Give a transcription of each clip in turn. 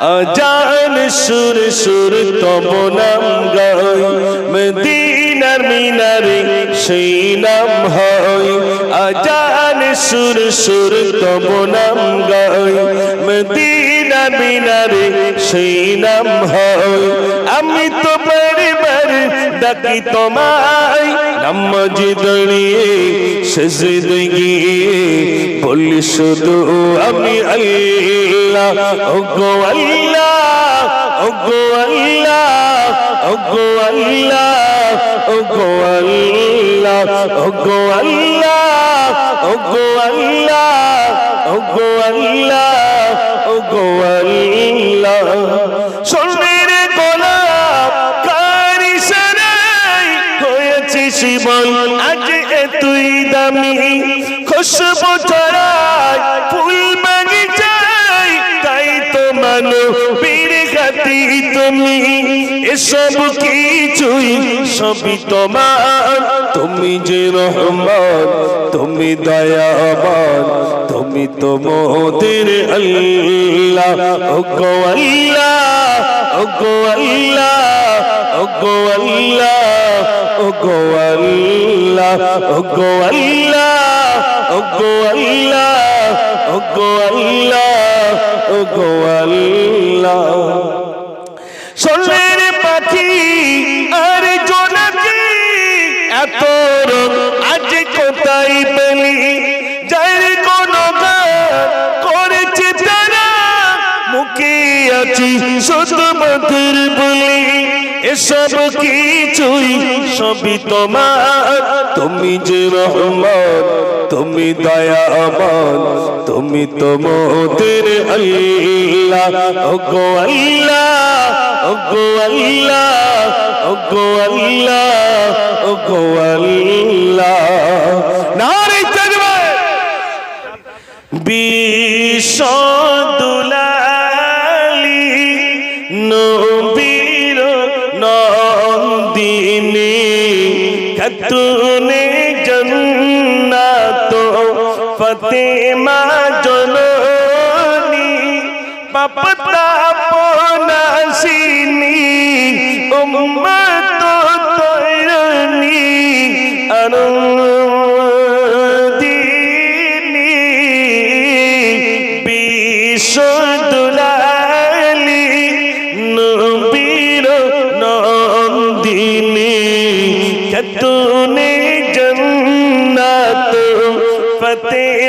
আজান সুর সুর তব নাম গাই। মদিনার মিনারে সেই নাম হয়। আজান সুর সুর তব নাম গাই। মদিনার মিনারে সেই নাম হয়। আমি তো বারবার ডাকি তোমায়। নামাজ দাঁড়িয়ে সেজে গিয়ে বলি শুধু আমি আল্লাহ ওগো আল্লাহ ওগো আল্লাহ ওগো আল্লাহ ওগো আল্লাহ ওগো আল্লাহ ওগো আল্লাহ ওগো আল্লাহ ওগো আল্লাহ সোনের শিবন আজ তুই দামি খুশবু ছড়াই, ফুল বাগিচাই তাই তো মানো বীর খাতি তুমি। এসব কিছুই সবই তোমার, তুমি যে রহমান, তুমি দয়াবান, তুমি তো মোদের আল্লাহ। ও গো আল্লাহ ও গো আল্লাহ ও গো আল্লাহ। ও গো আল্লাহ ও গো আল্লাহ ও গো আল্লাহ ও গো আল্লাহ ও গো আল্লাহ। সোনের পাখি আর জোনাকি, এত রং আজ কোথায় পেলি? আছি, শুধু মধুর বলি, এসব কিছুই সবই তোমার। তুমি যে রহমান তুমি দয়াবান, তুমি তো মোদের আল্লাহ। ও গো আল্লাহ ও গো আল্লাহ ও গো আল্লাহ ও গো আল্লাহ নারে তাকবীর খাতুনে জন্নাত ফতেমা জননী পাপতা পনাসিনী উম্মত তৈরনি আনন্দিনী বিশ্বদুলালি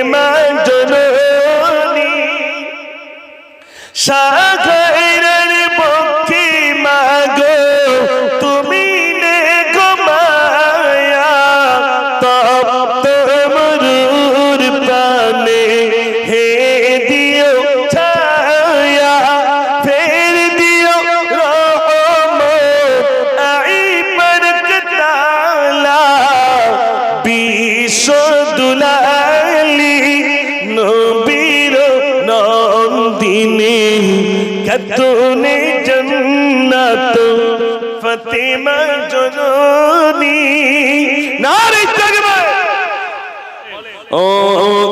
মা জননী সা फतेमा जुनूनी नारे जगमग ओ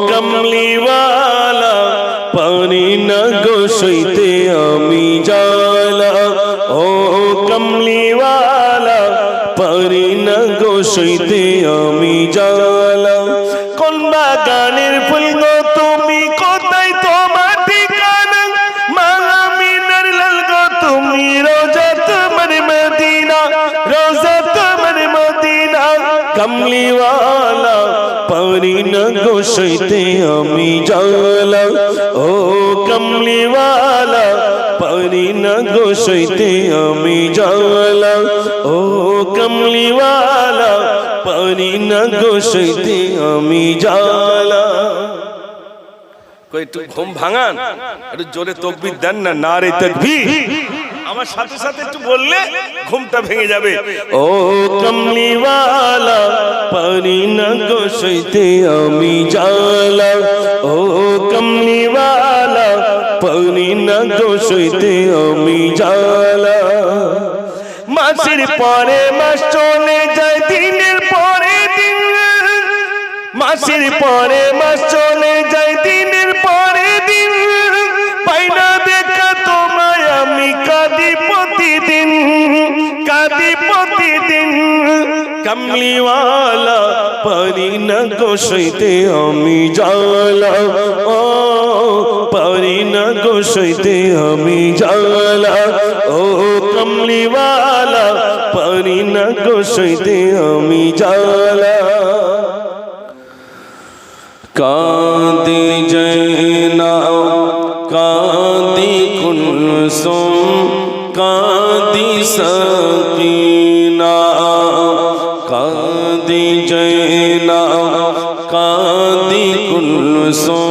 कमली वाला পারি না গো সইতে আমি জালা ও কমলিওয়ালা পারি না গো সইতে আমি জালা কমলিওয়ালা পারি না গোসইতে আমি জালা ও কমলিওয়ালা পারি না গোসইতে আমি জালা ও কমলিওয়ালা পারি না গোসইতে আমি জালা কই, একটু ঘুম ভাঙান? একটু জোরে তকবির দেন না না রে আমার সাথে সাথে একটু বললে ঘুমটা ভেঙে যাবে। ও কমলিওয়ালা পারি না গোসইতে আমি জালা ও কমলিওয়ালা পারি না গোসইতে আমি জালা মাসের পরে মাস চলে যায়, দিনের পরে দিন। মাসের পরে মাস চলে যায় কামলিওয়ালা পারি না গো সইতে আমি জালা ও পারি না গো সইতে আমি জালা ও কামলিওয়ালা পারি না গো সইতে আমি জালা কাঁদি জৈনা কাঁদি কুলসুম কাঁদি সকিনা কুলসুম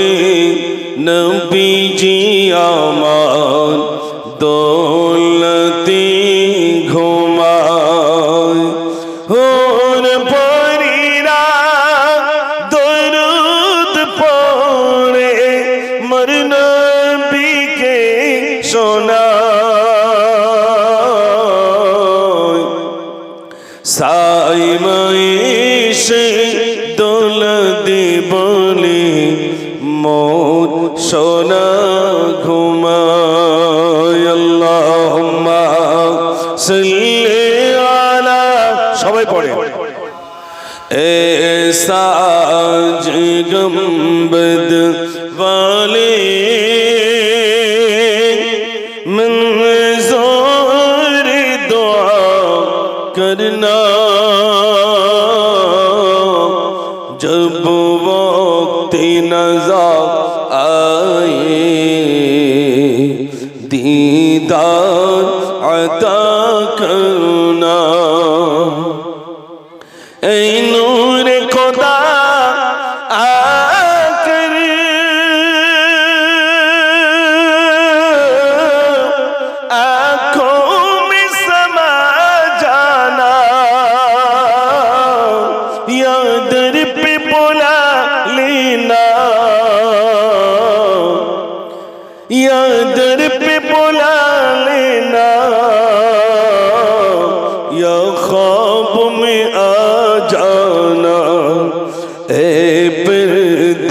দলে নবীজি সবাই পড়ে। এ সাজগম্বদ ওয়ালে খোদা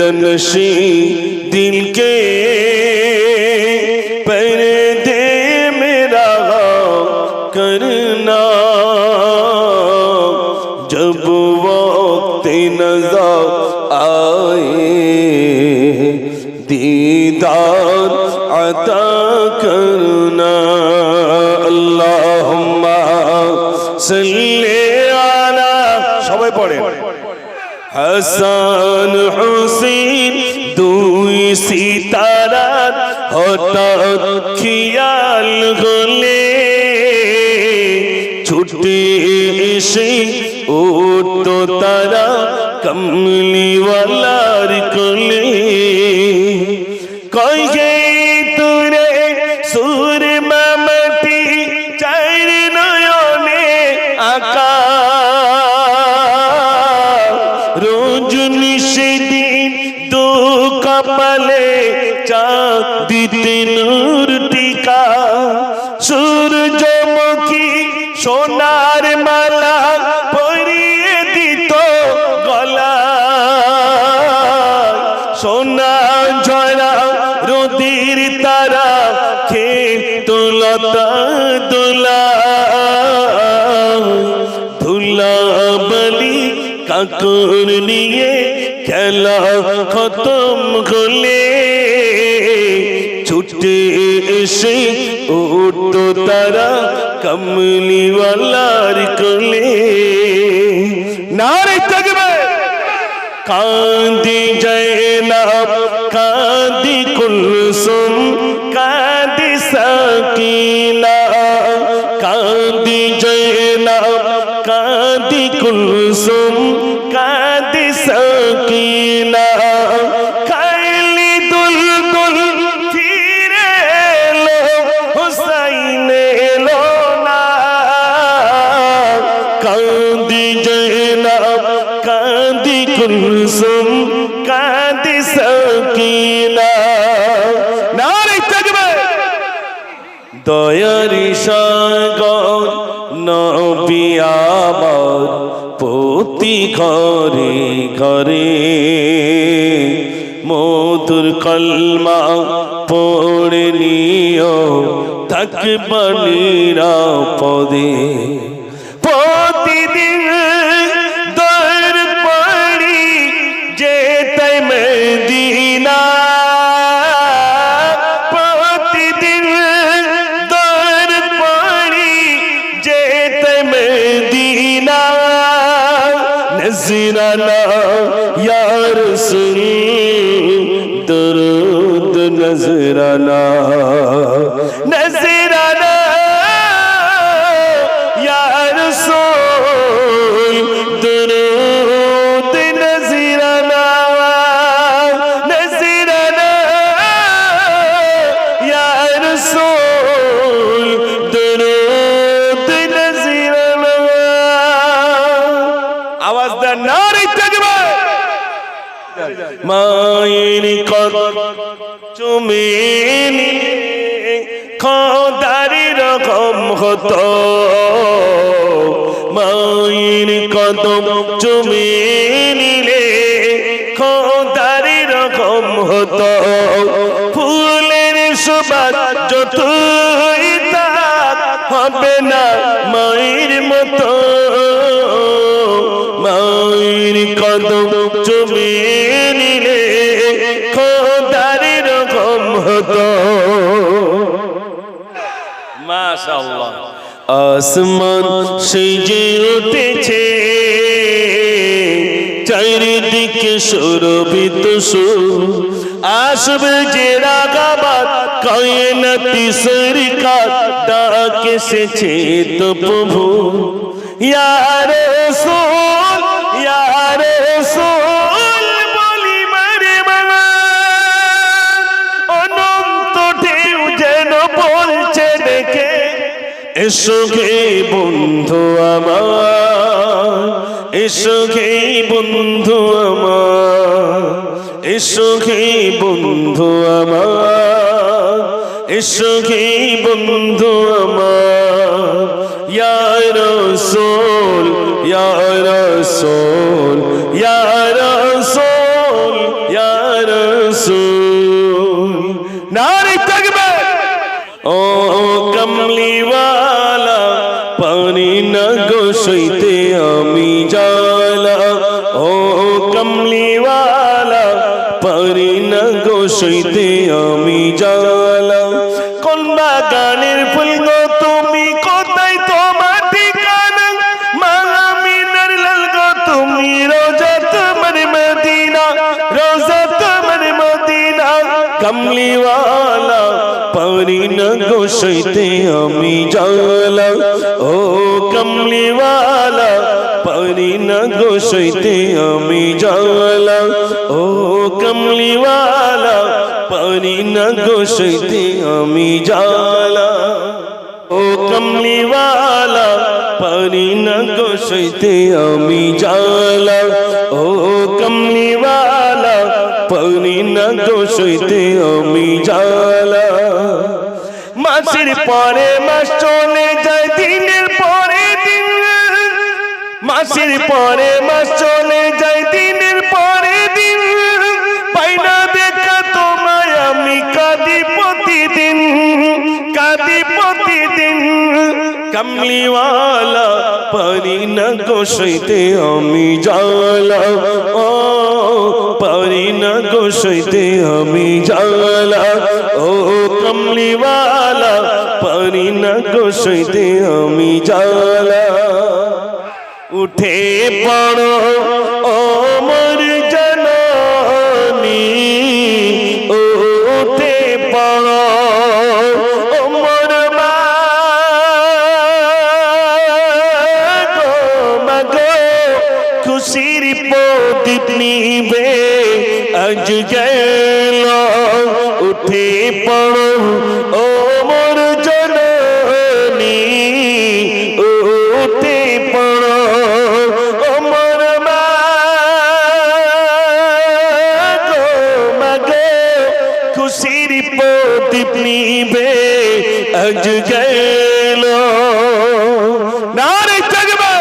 पर्दनशी दिल के पर्दे मेरा करना जब वक्त नजर आए दीदार अता करना अल्लाहुम्मा सल्ली আলা সবাই পড়ে হাসান খিয়াল খেয়াল হলে ছুটে এসে উঠতো তারা কমলিওয়ালার কোলে। কাকুর নিয়ে খেলা খতম হলে ছুটে এসে উঠতো তারা কমলিওয়ালার কোলে। নারে থাকবে! কাঁদি জয়নাব কাঁদি কুলসুম, কাঁদি সাকিনা নবী আমার প্রতি ঘরে ঘরে মধুর কলমা পড়ে নিও থাকবানিরা পদে প্রতিদিন রাসূল দরুদ নজরানা খোদারি রকম হতো। মায়ের কদম চুমে নিলে খোদারি রকম হতো। ফুলের সুবাদ তাক হবে না মায়ের মতো। মায়ের কদম চুমে নিলে খোদারি রকম হতো। মাশাআল্লাহ। আসমান সেজে উঠেছে, চারিদিকে সুরভিত সুর। আসবে যে রাগাবাদ, কায়নাতি সরকার ডাক এসেছে তো প্রভু। ইয়ারে সোল এসো গে বন্ধু আমার এসো গে বন্ধু আমার এসো গে বন্ধু আমার এসো বন্ধু আমার। ইয়া রাসূল ইয়া রাসূল, ইয়া গোসইতে আমি জালা কোন বাগানের ফুল গো তুমি? কোথায় তোমার ঠিকানা? মালা মিনার লাল গো তুমি? রোজা তোমার মদিনা, রোজা তোমার মদিনা। কমলিওয়ালা পারি না গোসইতে আমি জালা ও কমলিওয়ালা পারি না গোসইতে আমি জালা ও পারি না গোসইতে আমি জালা। ও কমলিওয়ালা, পারি না গোসইতে আমি জালা। ও কমলিওয়ালা, পারি না গোসইতে আমি জালা। মাসের পরে মাস চলে যায়, দিনের পরে দিন। মাসের পরে মাস চলে যায়, দিনের কাঁদি প্রতিদিন কামলিওয়ালা পারি না গোসইতে আমি জালা ও পারি না গোসইতে আমি জালা ও কমলিওয়ালা পারি না গোসইতে আমি জালা উঠে পড়ো ও মর আজ গেল। নারে জাগবে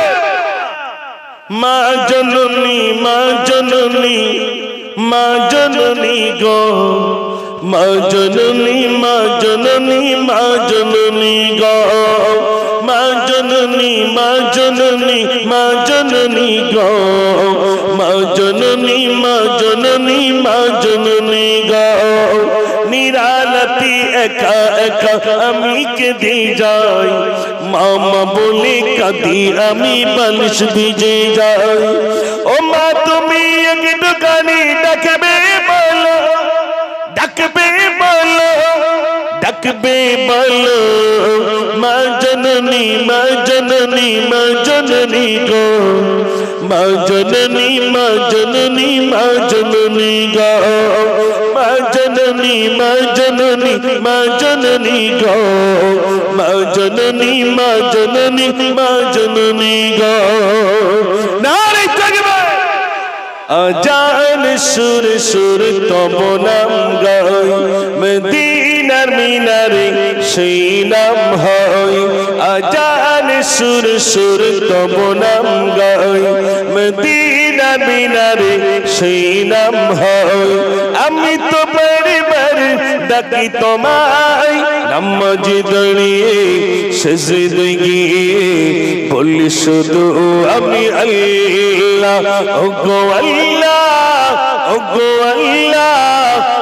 মা জননী মা জননী মা জননী গো। মা জননী মা জননী মা জননী গো। মা জননী মা জননী মা জননী গো। মা জননী মা জননী মা জননী গো। নিরালতি একা একা আমি কেঁদে যাই মামা বলে কাঁদি আমি মানুষ ভিজে যাই ও মা তুমি একটু দোকানে ডাকবে বলো ডাকবে ডাকবে বলো মা জননী মা জননী মা জননী গো মা জননী মা জননী মা জননী গো মা জননী মা জননী মা জননী গো মা জননী মা জননী মা জননী গো নারে জাগবে আজান সুর সুর তব নাম গাই মদিনার মিনারে সেই নাম হয়। আজান সুর সুর তব নাম গাই মদিনার মিনারে সেই নাম হয়। আমি তো বারে বারে ডাকি তোমায়। নামাজ দাঁড়িয়ে সেজে গিয়ে বলি শুধু আমি আল্লাহ। ওগো আল্লাহ ওগো আল্লাহ।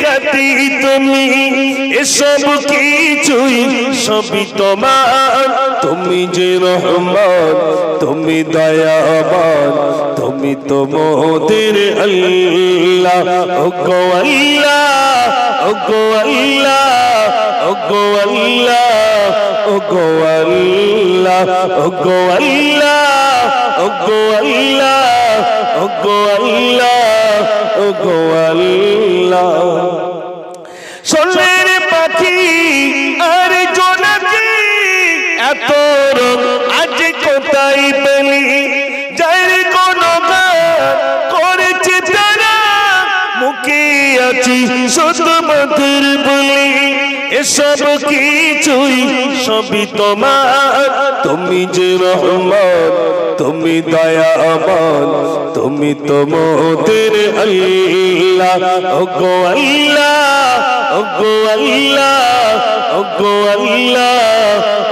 খাতি তুমি, এসব কিছুই সবই তোমার। তুমি যে রহমান, তুমি দয়াবান, তুমি তো মোদের আল্লাহ। ওগো আল্লাহ ওগো আল্লাহ ওগো আল্লাহ ওগো আল্লাহ ওগো আল্লাহ ওগো আল্লাহ ওগো আল্লাহ। ওগো আল্লাহ। সোনের পাখি আর জোনাকি, এত রং আজ কোথায় পেলি? যার কোন করেছে তারা, মুখে আছি শুধু মধুর বলি। এসব কিছুই সবই তোমার তুমি যে রহমান, তুমি দয়াবান তুমি তো মোদের আল্লাহ। ওগো আল্লাহ ওগো আল্লাহ ওগো আল্লাহ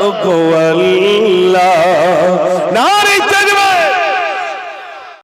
ওগো আল্লাহ।